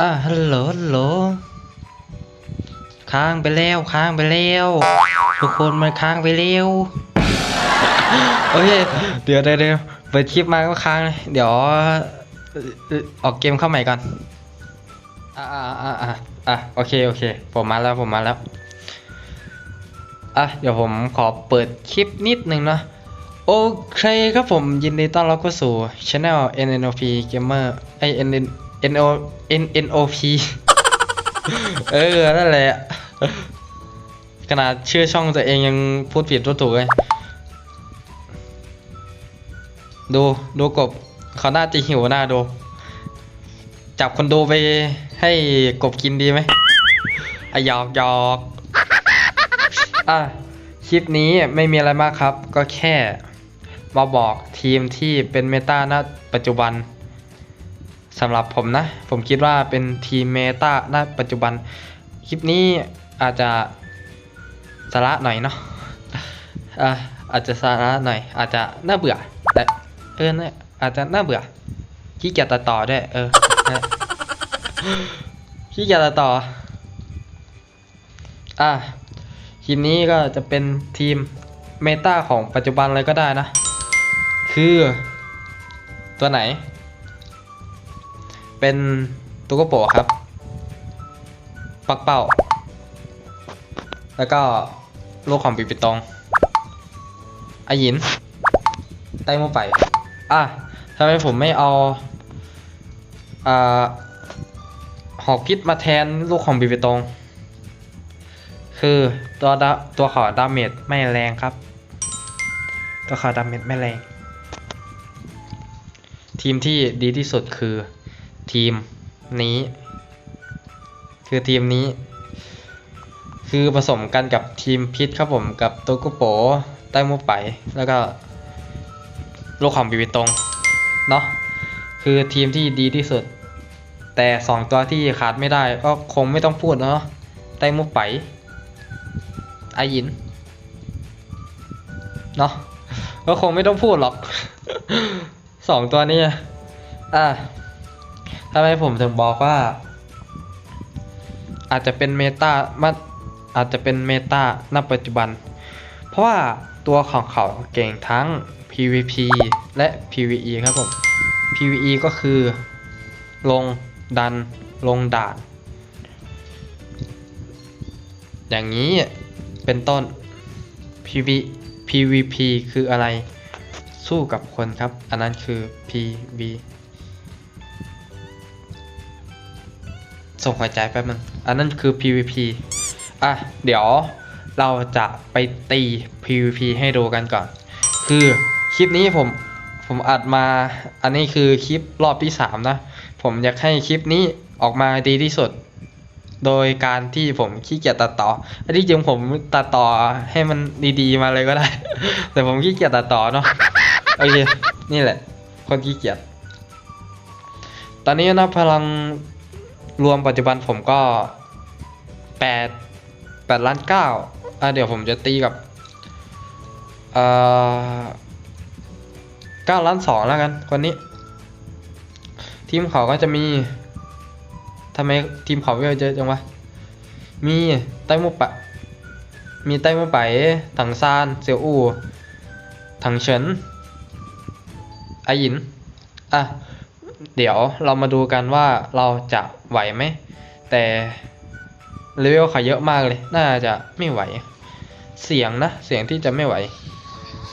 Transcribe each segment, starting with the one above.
อะฮัลโหลฮัลโหลค้างไปแล้วค้างไปแล้วทุกคนมันค้างไปแล้วโอเคเดี๋ยวเดี๋ยวเปิดคลิปมาก็ค้างเลยเดี๋ยวออกเกมเข้าใหม่ก่อนอ่าอ่าอ่าอ่าอะโอเคโอเค ผมมาแล้วผมมาแล้วอะเดี๋ยวผมขอเปิดคลิปนิดนึงเนาะโอเคครับผมยินดีต้อนรับเข้าสู่ Channel NNOP Gamer ไอ N N O N N O P เออ นั่นแหละ ขนาดชื่อช่องตัวเองยังพูดผิดพูดถูกเลยดู ดูกบเขาน่าจะหิวหน้าดู จับคนดูไปให้กบกินดีไหมอะหยอกหยอกอะคลิปนี้ไม่มีอะไรมากครับ ก็แค่มาบอกทีมที่เป็นเมตาณปัจจุบันำหรับผมนะ ผมคิดว่าเป็นทีมเมตาณปัจจุบัน คลิปนี้อาจจะสาระหน่อยเนาะอะอาจจะสาระหน่อย อาจจะน่าเบื่อแต่เออเนี่ยอาจจะน่าเบื่อขี้เกียจตัดต่อด้วยเออขี้เกียจตัดต่อ อะทีมนี้ก็จะเป็นทีมเมตาของปัจจุบันเลยก็ได้นะ คือ ตัวไหน เป็นตุ๊กโปะครับ ปักเป้า แล้วก็ลูกของปิปิตองอาหยินไต้มูไป อะทำไมผมไม่เอาอ่าหอกพิษมาแทนลูกของปิปิตอง คือตัวดาตัวขอดาเมจไม่แรงครับ ตัวขอดาเมจไม่แรง ทีมที่ดีที่สุดคือ ทีมนี้ คือทีมนี้ คือผสมกันกับทีมพิษครับผมกับโตกุโปไต้มูไป แล้วก็โลกของบิบิตงเนาะคือทีมที่ดีที่สุด แต่สองตัวที่ขาดไม่ได้ก็คงไม่ต้องพูดเนาะไต้มูไปไอายินเนาะก็คงไม่ต้องพูดหรอกสองตัวนี้อะ ทำไมผมถึงบอกว่า อาจจะเป็นเมตามาอาจจะเป็นเมตาณปัจจุบัน เพราะว่าตัวของเขาเก่งทั้ง PVP และ PVE ครับผม PVE ก็คือ ลงดันลงด่าน อย่างนี้เป็นต้น PV PVP คืออะไร สู้กับคนครับ อันนั้นคือ PV ส่งหัวใจแป๊บนึงอันนั้นคือ PVP อะ เดี๋ยวเราจะไปตี PVP ให้ดูกันก่อน คือคลิปนี้ผมผมอัดมาอันนี้คือคลิปรอบที่ 3 นะ ผมอยากให้คลิปนี้ออกมาดีที่สุด โดยการที่ผมขี้เกียจตัดต่อ อันที่จริงผมตัดต่อให้มันดีๆมาเลยก็ได้ แต่ผมขี้เกียจตัดต่อเนาะโอเคนี่แหละ คนขี้เกียจตอนนี้นะพลัง รวมปัจจุบันผมก็แปดแปดล้านเก้าอะเดี๋ยวผมจะตีกับเอ่อเก้าล้านสองแล้วกันคนนี้ ทีมเขาก็จะมีทำไมทีมเขาเยอะเยอะจังวะ มีไต้มุปะ มีไต้มุไปะถังซาน เซียวอู่ถังเฉินไอหยิน อะ เดี๋ยวเรามาดูกันว่าเราจะไหวไหม แต่เลเวลเขาเยอะมากเลย น่าจะไม่ไหว เสียงนะ เสียงที่จะไม่ไหว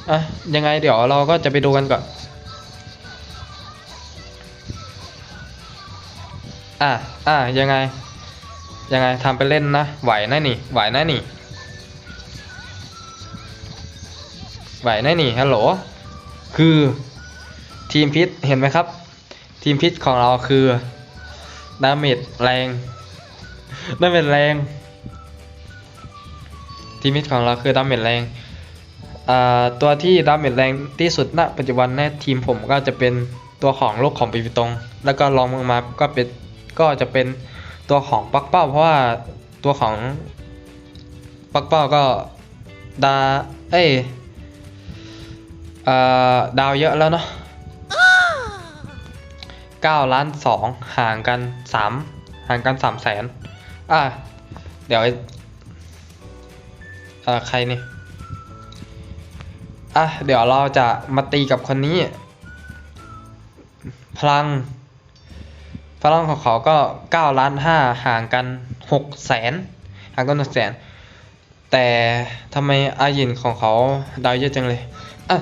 อะ ยังไงเดี๋ยวเราก็จะไปดูกันก่อน อะ อะ ยังไง ยังไงทำไปเล่นนะ ไหวนะนี่ ไหวนะนี่ ไหวนะนี่ ฮัลโหล คือทีมพิษเห็นไหมครับ ทีมพิษของเราคือดาเมจแรงดาเมจแรง ทีมพิษของเราคือดาเมจแรงตัวที่ดาเมจแรงที่สุดณปัจจุบันในทีมผมก็จะเป็นตัวของโลกของปีปิตง แล้วก็ลองลงมาก็เป็นก็จะเป็นตัวของปักเป้า เพราะว่าตัวของปักเป้าก็ดาเอ้ยอดาวเยอะแล้วเนาะ 9ล้าน2ห่างกัน3ห่างกันสามแสนอะเดี๋ยวอ้อ่าใครนี่อะเดี๋ยวเราจะมาตีกับคนนี้ พลัง พลังของเขาก็เก้าล้านห้าห่างกันหกแสนห่างกันหกแสนแต่ทำไมอายินของเขาดาวเยอะจังเลยอะ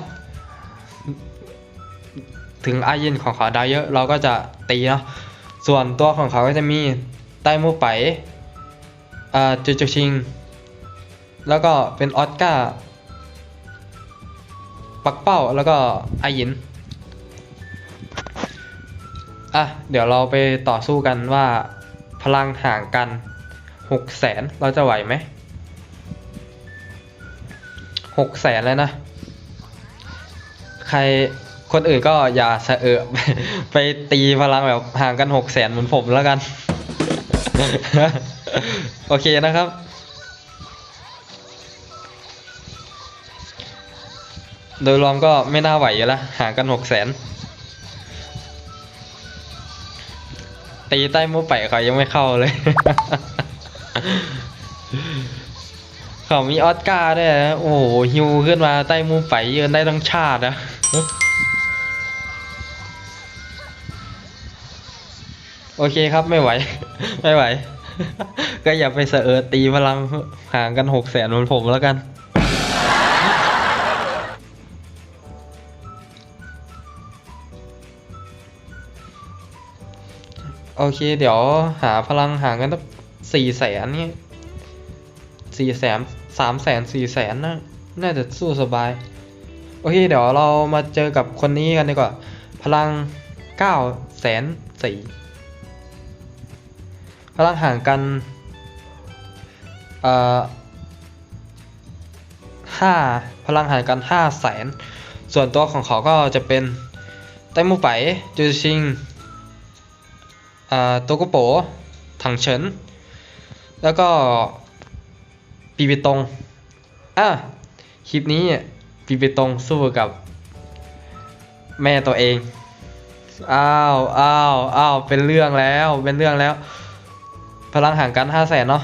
ถึงอายินของเขาไดาวเยอะเราก็จะตีเนาะส่วนตัวของเขาก็จะมีไต้มูไปอ่าจูจูชิง แล้วก็เป็นออสการ์ปักเป้าแล้วก็อายินอะเดี๋ยวเราไปต่อสู้กันว่าพลังห่างกันหกแสนเราจะไหวไหมหกแสนเลยนะ ใคร คนอื่นก็อย่าสะเอะไปตีพลังแบบห่างกันหกแสนเหมือนผมแล้วกัน โอเคนะครับ โดยรวมก็ไม่น่าไหวอยู่แล้วห่างกันหกแสนตีใต้มุ้ไปเขายังไม่เข้าเลย เขามีออสการ์ด้วยนะโอ้โหฮิวขึ้นมาใต้มุ้ไปยืนได้ทั้งชาตินะ โอเคครับไม่ไหว ไม่ไหว ก็อย่าไปเสอะเอตีพลังห่างกันหกแสนเหมือนผมแล้วกัน โอเค เดี๋ยวหาพลังห่างกันตั้งสี่แสนนี่สี่แสนสามแสนสี่แสนนะน่าจะสู้สบาย โอเค เดี๋ยวเรามาเจอกับคนนี้กันดีกว่า พลังเก้าแสนสี่ พลังห่างกันห้าพลังห่างกันห้าแสนส่วนตัวของเขาก็จะเป็นไต้มูไปจูชิงโตโกโปถังเฉิน แล้วก็ปีเปตงอะคลิปนี้ปีเปตงสู้กับแม่ตัวเอง อ้าว อ้าว อ้าว เป็นเรื่องแล้ว เป็นเรื่องแล้ว พลังห่างกันห้าแสนเนาะ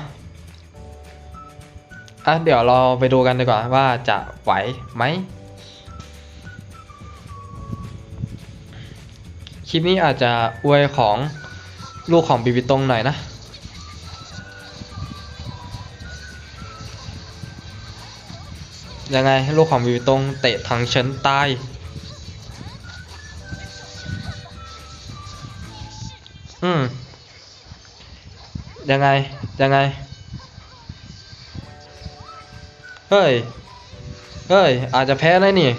อะเดี๋ยวเราไปดูกันดีกว่าว่าจะไหวไหมคลิปนี้อาจจะอวยของลูกของบีบีตรงหน่อยนะ ยังไงลูกของบีบีตรงเตะถังเฉินใต้ ยังไง ยังไง เฮ้ย เฮ้ย อาจจะแพ้ได้นี่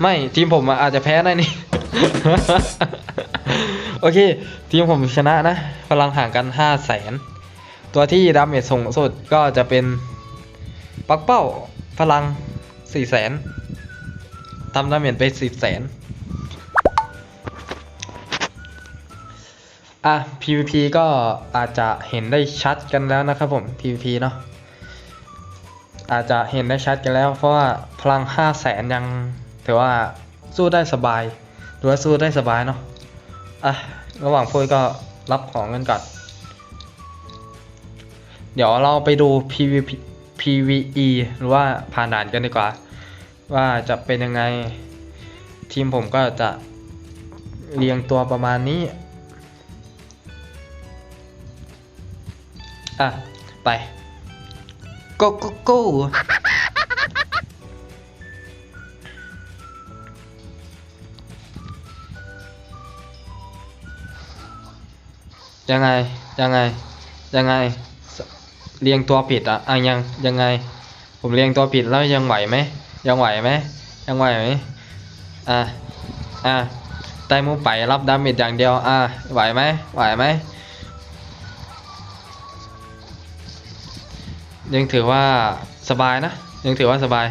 ไม่ทีมผมอาจจะแพ้ได้นี่ โอเค ทีมผมชนะนะ พลังห่างกันห้าแสน ตัวที่ดาเมจสูงสุดก็จะเป็น ปักเป้า พลังสี่แสนทำดาเมจไปสิบแสน อะ PVP ก็อาจจะเห็นได้ชัดกันแล้วนะครับผม PVP เนาะอาจจะเห็นได้ชัดกันแล้ว เพราะว่าพลังห้าแสนยังถือว่าสู้ได้สบายหรือว่าสู้ได้สบายเนาะอะระหว่างพูดก็รับของกันก่อน เดี๋ยวเราไปดู PVP PVE หรือว่าผ่านด่านกันดีกว่า ว่าจะเป็นยังไง ทีมผมก็จะเรียงตัวประมาณนี้ อะ ไป go go go ยังไง ยังไง ยังไง เรียงตัวผิดอะอะยัง ยังไง ผมเรียงตัวผิดแล้วยังไหวไหม ยังไหวไหม ยังไหวไหมอะ อะไต้มูไปรับดาเมจอย่างเดียว อะ ไหวไหม ไหวไหม ยังถือว่าสบายนะ ยังถือว่าสบาย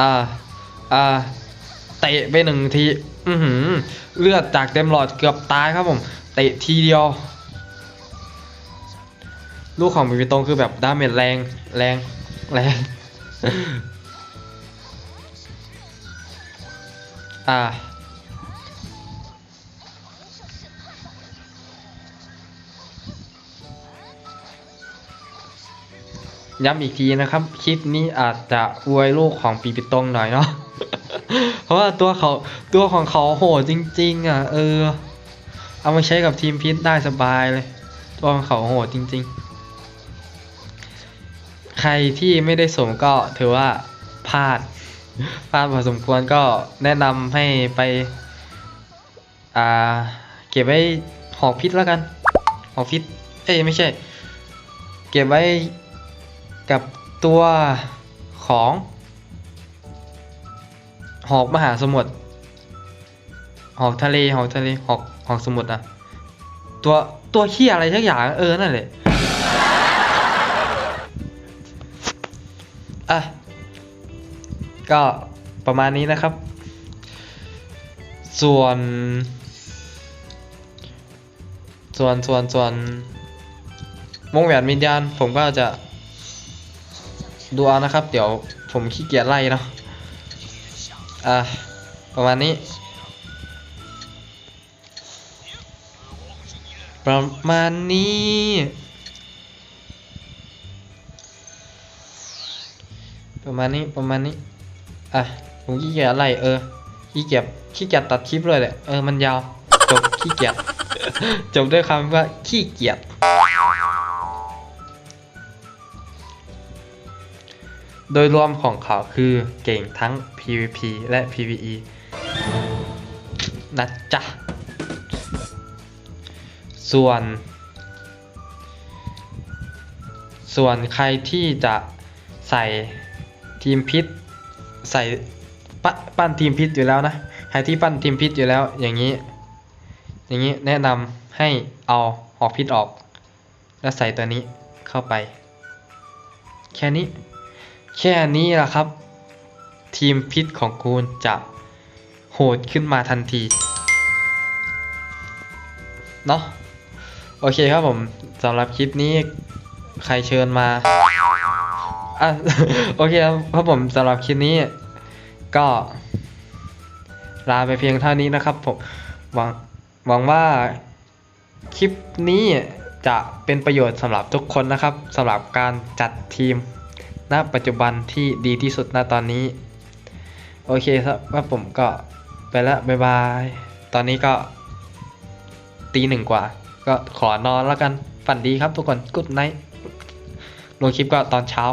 อ่า อ่า เตะไปหนึ่งที อือหือ เลือดจากเต็มหลอดเกือบตายครับผม เตะทีเดียว ลูกของบีบีตงคือแบบดาเมจแรง แรง แรง อ่า ย้ำอีกทีนะครับ คลิปนี้อาจจะอวยลูกของปีปิตงหน่อยเนาะ เพราะว่าตัวเขาตัวของเขาโหดจริง ๆ อะ เออ เอามาใช้กับทีมพิษได้สบายเลย ตัวของเขาโหดจริง ๆ ใครที่ไม่ได้สมก็ถือว่าพลาดพลาดพอสมควรก็แนะนำให้ไปอ่าเก็บไว้หอกพิษแล้วกัน หอกพิษ เอ้ยไม่ใช่ เก็บไว้ กับตัวของ หอกมหาสมุทรหอกทะเลหอกทะเลหอกหอกสมุทรอะตัวตัวขี้อะไรสักอย่างเออนั่นแหละอะก็ประมาณนี้นะครับ ส่วน ส่วนส่วนส่วนวงแหวนวิญญาณผมก็จะ ดูเอานะครับ เดี๋ยวผมขี้เกียจไล่เนาะอะประมาณนี้ ประมาณนี้ประมาณนี้ประมาณนี้ อะ ผมขี้เกียจไล่เออ ขี้เกียจ ขี้เกียจตัดคลิปเลยแหละ เออ มันยาว จบขี้เกียจ จบด้วยคำว่าขี้เกียจ โดยรวมของเขาคือเก่งทั้ง PVP และ PVE นะจ๊ะ ส่วน ส่วนใครที่จะใส่ทีมพิษ ใส่ปปั้นทีมพิษอยู่แล้วนะ ใครที่ปั้นทีมพิษอยู่แล้วอย่างนี้ อย่างนี้แนะนำให้เอาหอกพิษออก แล้วใส่ตัวนี้เข้าไป แค่นี้ แค่นี้แหละครับ ทีมพิษของคุณจะโหดขึ้นมาทันที เนาะโอเคครับผมสำหรับคลิปนี้ใครเชิญมาอะโอเคครับผมสำหรับคลิปนี้ ก็ลาไปเพียงเท่านี้นะครับผมหวังหวังว่าคลิปนี้จะเป็นประโยชน์สำหรับทุกคนนะครับสำหรับการจัดทีม ณปัจจุบันที่ดีที่สุดณตอนนี้ โอเคครับว่าผมก็ไปแล้วบ๊ายบาย ตอนนี้ก็ตีหนึ่งกว่า ก็ขอนอนแล้วกันฝันดีครับทุกคนกุดไนท์ลงคลิปก็ตอนเช้า